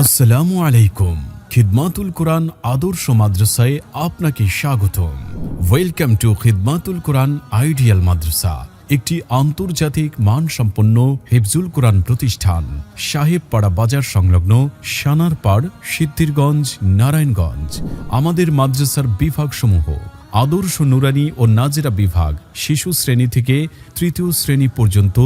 আসসালামু আলাইকুম। খিদমাতুল কোরআন আদর্শ মাদ্রাসায় আপনাকে স্বাগতম। Welcome to Khidmatul Quran ideal মাদ্রাসা, একটি আন্তর্জাতিক মানসম্পন্ন হেফজুল কোরআন প্রতিষ্ঠান, সাহেবপাড়া বাজার সংলগ্ন সানারপাড়, সিদ্ধিরগঞ্জ, নারায়ণগঞ্জ। আমাদের মাদ্রাসার বিভাগসমূহ, আদর্শ নুরানি ও নাজেরা বিভাগ, শিশু শ্রেণি থেকে তৃতীয় শ্রেণি পর্যন্ত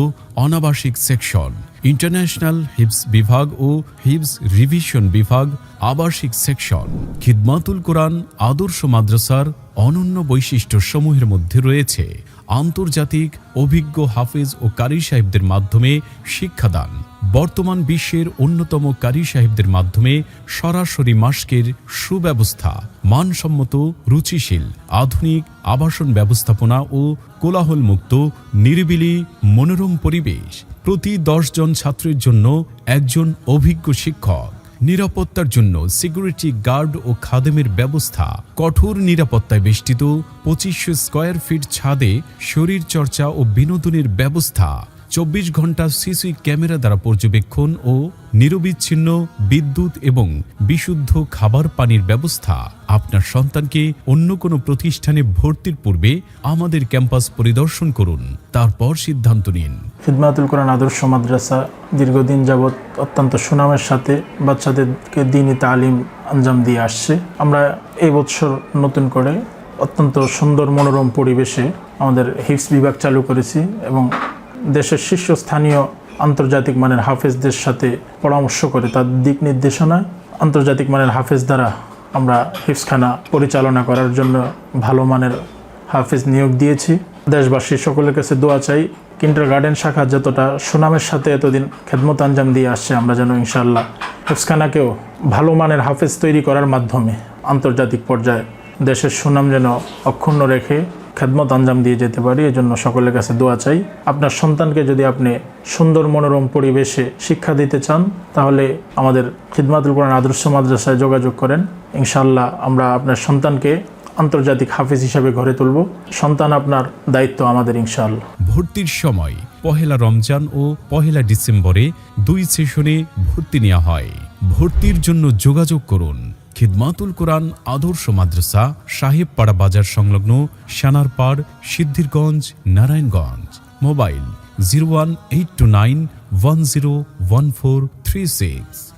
অনাবাসিক সেকশন। ইন্টারন্যাশনাল হিপস বিভাগ ও হিপস রিভিশন বিভাগ আবাসিক সেকশন। খিদমাতুল কোরআন, আদর্শ মাদ্রাসার অনন্য বৈশিষ্ট্য সমূহের মধ্যে রয়েছে। আন্তর্জাতিক অভিজ্ঞ হাফিজ ও কারি সাহেবদের মাধ্যমে শিক্ষাদান। বর্তমান বিশ্বের অন্যতম কারি সাহেবদের মাধ্যমে সরাসরি মাস্কের সুব্যবস্থা। মানসম্মত, রুচিশীল, আধুনিক আবাসন ব্যবস্থাপনা ও কোলাহলমুক্ত, নিরিবিলি, মনোরম পরিবেশ। প্রতি জন ছাত্রের জন্য একজন অভিজ্ঞ শিক্ষক। নিরাপত্তার জন্য সিকিউরিটি গার্ড ও খাদেমের ব্যবস্থা। কঠোর নিরাপত্তায় বেষ্টিত পঁচিশশো স্কয়ার ফিট ছাদে শরীর চর্চা ও বিনোদনের ব্যবস্থা। চব্বিশ ঘণ্টা সিসি ক্যামেরা দ্বারা পর্যবেক্ষণ ও নিরবিচ্ছিন্ন বিদ্যুৎ এবং বিশুদ্ধ খাবার পানির ব্যবস্থা। আপনার সন্তানকে অন্য কোনো প্রতিষ্ঠানে ভর্তির পূর্বে আমাদের ক্যাম্পাস পরিদর্শন করুন। তারপর সিদ্ধান্ত নিন। খিদমাতুল কোরআন আদর্শ মাদ্রাসা দীর্ঘদিন যাবৎ অত্যন্ত সুনামের সাথে বাচ্চাদেরকে দিনই তালিম আঞ্জাম দিয়ে আসছে। আমরা এই বছর নতুন করে অত্যন্ত সুন্দর মনোরম পরিবেশে আমাদের হিপস বিভাগ চালু করেছি এবং দেশের শীর্ষস্থানীয় আন্তর্জাতিক মানের হাফেজদের সাথে পরামর্শ করে তার দিক নির্দেশনায় আন্তর্জাতিক মানের হাফেজ দ্বারা আমরা হিপসখানা পরিচালনা করার জন্য ভালো মানের হাফেজ নিয়োগ দিয়েছি। দেশবাসী সকলের কাছে দোয়া চাই কিন্টার গার্ডেন শাখা যতটা সুনামের সাথে এতদিন খেদমত আঞ্জাম দিয়ে আসছে, আমরা যেন ইনশাল্লাহ হেফসখানাকেও ভালো মানের হাফেজ তৈরি করার মাধ্যমে আন্তর্জাতিক পর্যায়ে দেশের সুনাম যেন অক্ষুণ্ণ রেখে খেদমত আঞ্জাম দিয়ে যেতে পারি, এজন্য সকলের কাছে দোয়া চাই। আপনার সন্তানকে যদি আপনি সুন্দর মনোরম পরিবেশে শিক্ষা দিতে চান, তাহলে আমাদের খিদমাতুল কোরআন আদর্শ মাদ্রাসায় যোগাযোগ করেন। ইনশাল্লাহ আমরা আপনার সন্তানকে আন্তর্জাতিক হাফিজ হিসাবে গড়ে তুলব। সন্তান আপনার দায়িত্ব আমাদের, ইনশাআল্লাহ। ভর্তির সময় পহেলা রমজান ও পহেলা ডিসেম্বরে দুই সেশনে ভর্তি নেওয়া হয়। ভর্তির জন্য যোগাযোগ করুন খিদমাতুল কোরআন, আদর্শ মাদ্রাসা, সাহেবপাড়া বাজার সংলগ্ন Sanarpar Siddhirganj, Narayanganj. Mobile zero one eight two nine one zero one four three six.